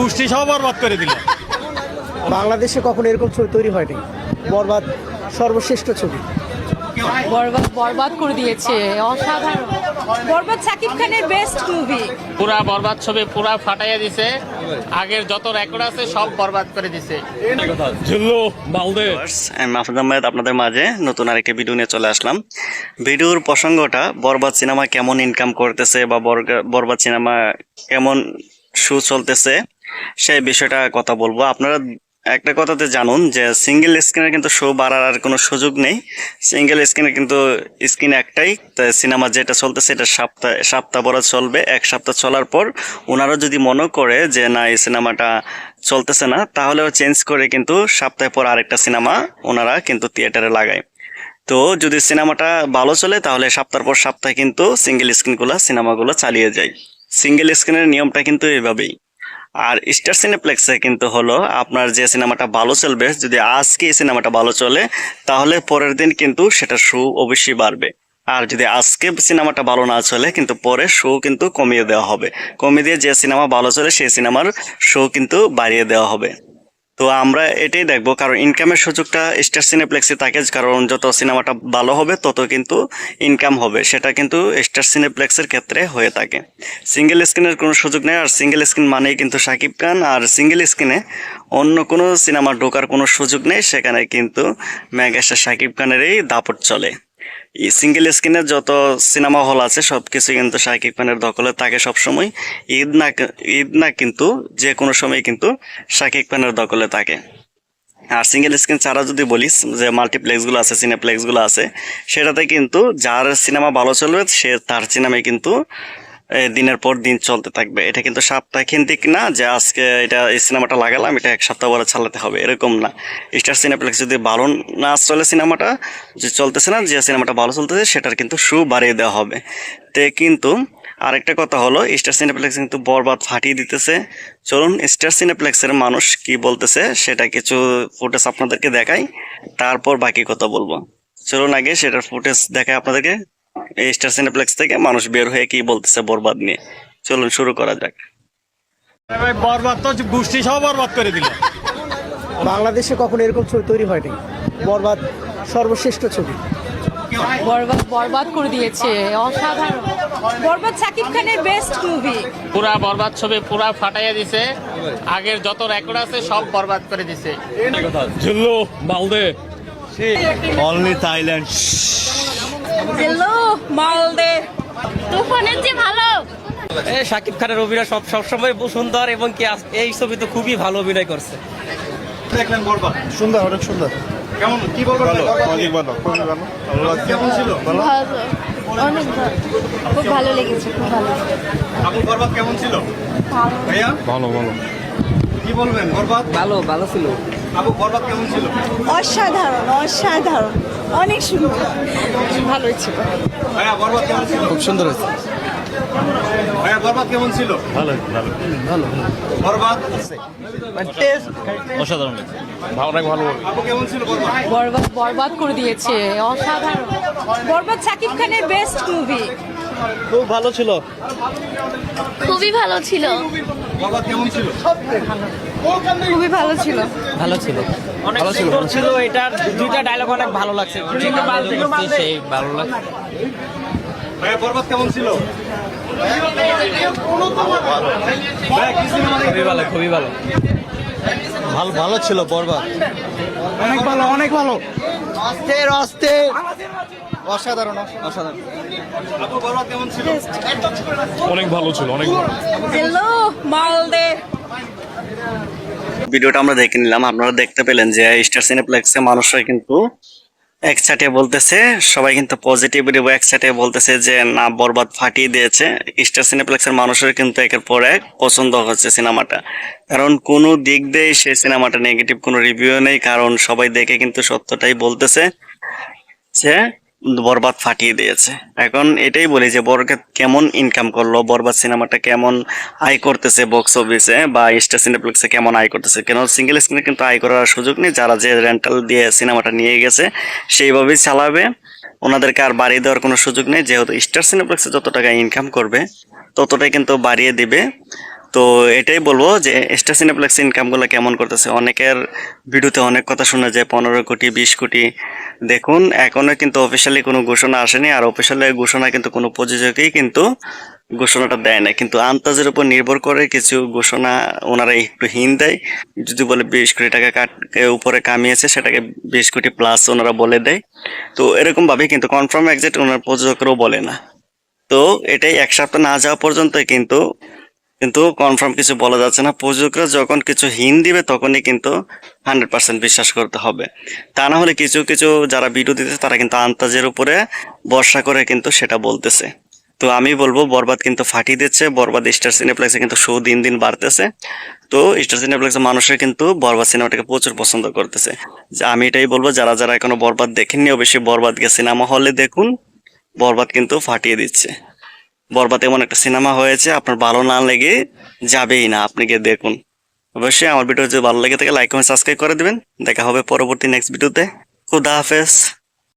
গোষ্ঠী সহ বরবাদ করে দিল। বাংলাদেশে কখনো এরকম ছবি তৈরি হয়নি? বরবাদ সর্বশ্রেষ্ঠ ছবি। বরবাদ বরবাদ করে দিয়েছে অসাধারণ। বরবাদ সাকিব খানের বেস্ট মুভি পুরা বরবাদ ছবি পুরা ফাটাইয়া দিছে। আগের যত রেকর্ড আছে সব বরবাদ করে দিছে। মাহফুজ আহমেদ আপনাদের মাঝে নতুন আরেকটি ভিডিও নিয়ে চলে আসলাম। ভিডিওর প্রসঙ্গটা বরবাদ সিনেমা কেমন ইনকাম করতেছে বা বরবাদ সিনেমা কেমন শু চলতেছে, সেই বিষয়টা কথা বলব। আপনারা একটা কথাতে জানুন যে সিঙ্গেল স্ক্রিনে কিন্তু শো বাড়ার আর কোনো সুযোগ নেই। সিঙ্গেল স্ক্রিনে কিন্তু স্ক্রিন একটাই সিনেমা যেটা চলতেছে এটা সপ্তাহ সপ্তাহ ভরা চলবে। এক সপ্তাহ চলার পর ওনারা যদি মনে করে যে না, এই সিনেমাটা চলতেছে না, তাহলেও চেঞ্জ করে কিন্তু সপ্তাহ পর আরেকটা সিনেমা ওনারা কিন্তু থিয়েটারে লাগায়। তো যদি সিনেমাটা ভালো চলে, তাহলে সপ্তাহ পর সপ্তাহে কিন্তু সিঙ্গেল স্ক্রিনগুলো সিনেমাগুলো চালিয়ে যায়। সিঙ্গেল স্ক্রিনের নিয়মটা কিন্তু এইভাবেই। আর স্টার সিনেপ্লেক্সে কিন্তু হলো আপনার যে সিনেমাটা ভালো চলবে, যদি আজকে এই সিনেমাটা ভালো চলে, তাহলে পরের দিন কিন্তু সেটা শো অবশ্যই বাড়বে। আর যদি আজকে সিনেমাটা ভালো না চলে, কিন্তু পরে শো কিন্তু কমিয়ে দেওয়া হবে। কমিয়ে দিয়ে যে সিনেমা ভালো চলে, সেই সিনেমার শো কিন্তু বাড়িয়ে দেওয়া হবে। তো আমরা এটাই দেখব, কারণ ইনকামের সুযোগটা স্টার সিনেপ্লেক্সে থাকে, কারণ যত সিনেমাটা ভালো হবে, তত কিন্তু ইনকাম হবে। সেটা কিন্তু স্টার সিনেপ্লেক্সের ক্ষেত্রে হয়ে থাকে। সিঙ্গেল স্ক্রিনের কোনো সুযোগ নেই, আর সিঙ্গেল স্ক্রিন মানেই কিন্তু শাকিব খান আর সিঙ্গেল স্ক্রিনে অন্য কোনো সিনেমা ঢোকার কোনো সুযোগ নেই, সেখানে কিন্তু মেগাস্টার শাকিব খানেরই দাপট চলে। সিঙ্গেল স্ক্রিনে যত সিনেমা হল আছে সব কিছু কিন্তু শাকিব খানের দখলে থাকে সবসময়। ঈদ না ঈদ না কিন্তু যে কোনো সময় কিন্তু শাকিব খানের দখলে থাকে। আর সিঙ্গেল স্ক্রিন ছাড়া যদি বলিস যে মাল্টিপ্লেক্সগুলো আছে সিনেপ্লেক্সগুলো আছে, সেটাতে কিন্তু যার সিনেমা ভালো চলবে, সে তার সিনেমায় কিন্তু দিনের পর দিন চলতে থাকবে। এটা কিন্তু সাপ্তাহিক না যে আজকে এটা এই সিনেমাটা লাগালাম, এটা এক সপ্তাহ পরে চালাতে হবে, এরকম না। স্টার সিনেপ্লেক্স যদি ভালো না চলে সিনেমাটা, যে চলতেছে না, যে সিনেমাটা ভালো চলতেছে, সেটার কিন্তু শু বাড়িয়ে দেওয়া হবে। তে কিন্তু আরেকটা কথা হলো স্টার সিনেপ্লেক্স কিন্তু বরবাদ ফাটিয়ে দিতেছে। চলুন স্টার সিনেপ্লেক্সের মানুষ কি বলতেছে, সেটা কিছু ফুটেজ আপনাদেরকে দেখাই, তারপর বাকি কথা বলব। চলুন আগে সেটার ফুটেজ দেখায় আপনাদেরকে। স্টার সিনেপ্লেক্স থেকে মানুষ বের হয়ে কি বলতেছে বরবাদ নিয়ে। চলুন শুরু করা যাক। বরবাদ তো গোষ্ঠী সহ বরবাদ করে দিল। বাংলাদেশে কখনো এরকম ছবি তৈরি হয়নি। বরবাদ সর্বশ্রেষ্ঠ ছবি। বরবাদ বরবাদ করে দিয়েছে অসাধারণ। বরবাদ সাকিব খানের বেস্ট মুভি পুরা বরবাদ ছবি পুরা ফাটাইয়া দিছে। আগের যত রেকর্ড আছে সব বরবাদ করে দিছে। অনলি থাইল্যান্ড হ্যালো মালদে তুফানের চেয়ে ভালো। শাকিব খানের অভিনয় সব সবসময় সুন্দর এবং কি এই ছবি তো খুবই ভালো অভিনয় করছে। দেখলেন বরবাদ? সুন্দর অনেক সুন্দর। কেমন? কি বলবেন? অনেক ভালো খুবই ভালো। কেমন ছিল? ভালো। অনেক ভালো। খুব ভালো লেগেছে খুব ভালো। আপু বরবাদ কেমন ছিল? ভাইয়া? ভালো ভালো। কি বলবেন? বরবাদ? ভালো ভালো ছিল। আপু বরবাদ কেমন ছিল? অসাধারণ অসাধারণ। অনেক সুন্দর। ভালোই ছিল। ভাইয়া বরবাদ কেমন ছিল? খুব সুন্দর হয়েছে। ভাইয়া বরবাদ কেমন ছিল? ভালো ভালো। বরবাদ অনেক ভালো কেমন ছিল বরবাদ বরবাদ করে দিয়েছে। অসাধারণ। বরবাদ সাকিব খানের বেস্ট মুভি খুব ভালো ছিল। খুবই ভালো ছিল। বরবাদ কেমন ছিল? খুবই ভালো ছিল। ভালো ছিল। অনেক সুন্দর ছিল এটার দুইটা ডায়লগ অনেক ভালো লাগছে। সেই ভালো লাগছে ভাইয়া বরবাদ কেমন ছিল? খুবই ভালো খুবই ভালো। ভালো ভালো ছিল বরবাদ অনেক ভালো অনেক ভালো। আস্তে আস্তে অসাধারণ অসাধারণ। আপু বরবাদ কেমন ছিল? অনেক ভালো ছিল অনেক ভালো। হ্যালো মালদে। ভিডিওটা আমরা দেখে নিলাম। আপনারা দেখতে পেলেন যে স্টার সিনেপ্লেক্সে মানুষরা কিন্তু একসাথে বলতেছে সবাই কিন্তু পজিটিভ রিভিউ একসাথে বলতেছে যে না বরবাদ ফাটিয়ে দিয়েছে। স্টার সিনেপ্লেক্সের মানুষের কিন্তু একের পর এক পছন্দ হচ্ছে সিনেমাটা। কারণ কোনো দিক দিয়ে সেই সিনেমাটা নেগেটিভ কোনো রিভিউ নেই কারণ সবাই দেখে কিন্তু সত্যটাই বলতেছে যে বরবাদ ফাটিয়ে দিয়েছে। এখন এটাই বলি যে বরবাদ কেমন ইনকাম করল, বরবাদ সিনেমাটা কেমন আয় করতেছে বক্স অফিসে বা স্টার সিনেপ্লেক্সে কেমন আয় করতেছে? কেন সিঙ্গেল স্ক্রিনে কিন্তু আয় করার সুযোগ নেই, যারা যে রেন্টাল দিয়ে সিনেমাটা নিয়ে গেছে সেইভাবেই চালাবে। ওনাদেরকে আর বাড়িয়ে দেওয়ার কোনো সুযোগ নেই, যেহেতু স্টার সিনেপ্লেক্সে যত টাকা ইনকাম করবে, ততটাই কিন্তু বাড়িয়ে দিবে। তো এটাই বলব যে স্টার সিনেপ্লেক্স ইনকামগুলো কেমন করতেছে? অনেকের ভিডিওতে অনেক কথা শোনা যায়, পনেরো কোটি, বিশ কোটি। দেখুন এখনও কিন্তু অফিসিয়ালি কোনো ঘোষণা আসেনি, আর অফিসিয়ালি ঘোষণা কিন্তু কোনো প্রযোজকই কিন্তু ঘোষণাটা দেয় না কিন্তু আন্তাজের উপর নির্ভর করে কিছু ঘোষণা ওনারা একটু হিন দেয়। যদি বলে বিশ কোটি টাকা কাট উপরে কামিয়েছে, সেটাকে বিশ কোটি প্লাস ওনারা বলে দেয়। তো এরকম ভাবে কিন্তু কনফার্ম এক্সাক্ট ওনার প্রযোজকরাও বলে না। তো এটাই এক সপ্তাহ না যাওয়া পর্যন্ত কিন্তু কিন্তু কনফার্ম কিছু বলা যাচ্ছে না। প্রযোজকরা যখন কিছু হিন দিবে, তখনই কিন্তু হান্ড্রেড পার্সেন্ট বিশ্বাস করতে হবে। তা না হলে কিছু কিছু যারা ভিডিও দিতেছে, তারা কিন্তু আন্তাজের উপরে ভরসা করে কিন্তু সেটা বলতেছে। তো আমি বলব, বরবাদ কিন্তু ফাটিয়ে দিচ্ছে। বরবাদ স্টার সিনেপ্লেক্সে কিন্তু শো দিন দিন বাড়তেছে। তো স্টার সিনেপ্লেক্সের মানুষের কিন্তু বরবাদ সিনেমাটাকে প্রচুর পছন্দ করতেছে। যে আমি এটাই বলব, যারা যারা এখনও বরবাদ দেখেননি, অবশ্যই বরবাদ বরবাদকে সিনেমা হলে দেখুন। বরবাদ কিন্তু ফাটিয়ে দিচ্ছে। বরবাদ এমন একটা সিনেমা হয়েছে, আপনার ভালো না লেগে যাবেই না, আপনি গিয়ে দেখুন। অবশ্যই আমার ভিডিও যদি ভালো লেগে থাকে লাইক কমেন্ট সাবস্ক্রাইব করে দেবেন। দেখা হবে পরবর্তী নেক্সট ভিডিওতে খুদা হাফেজ।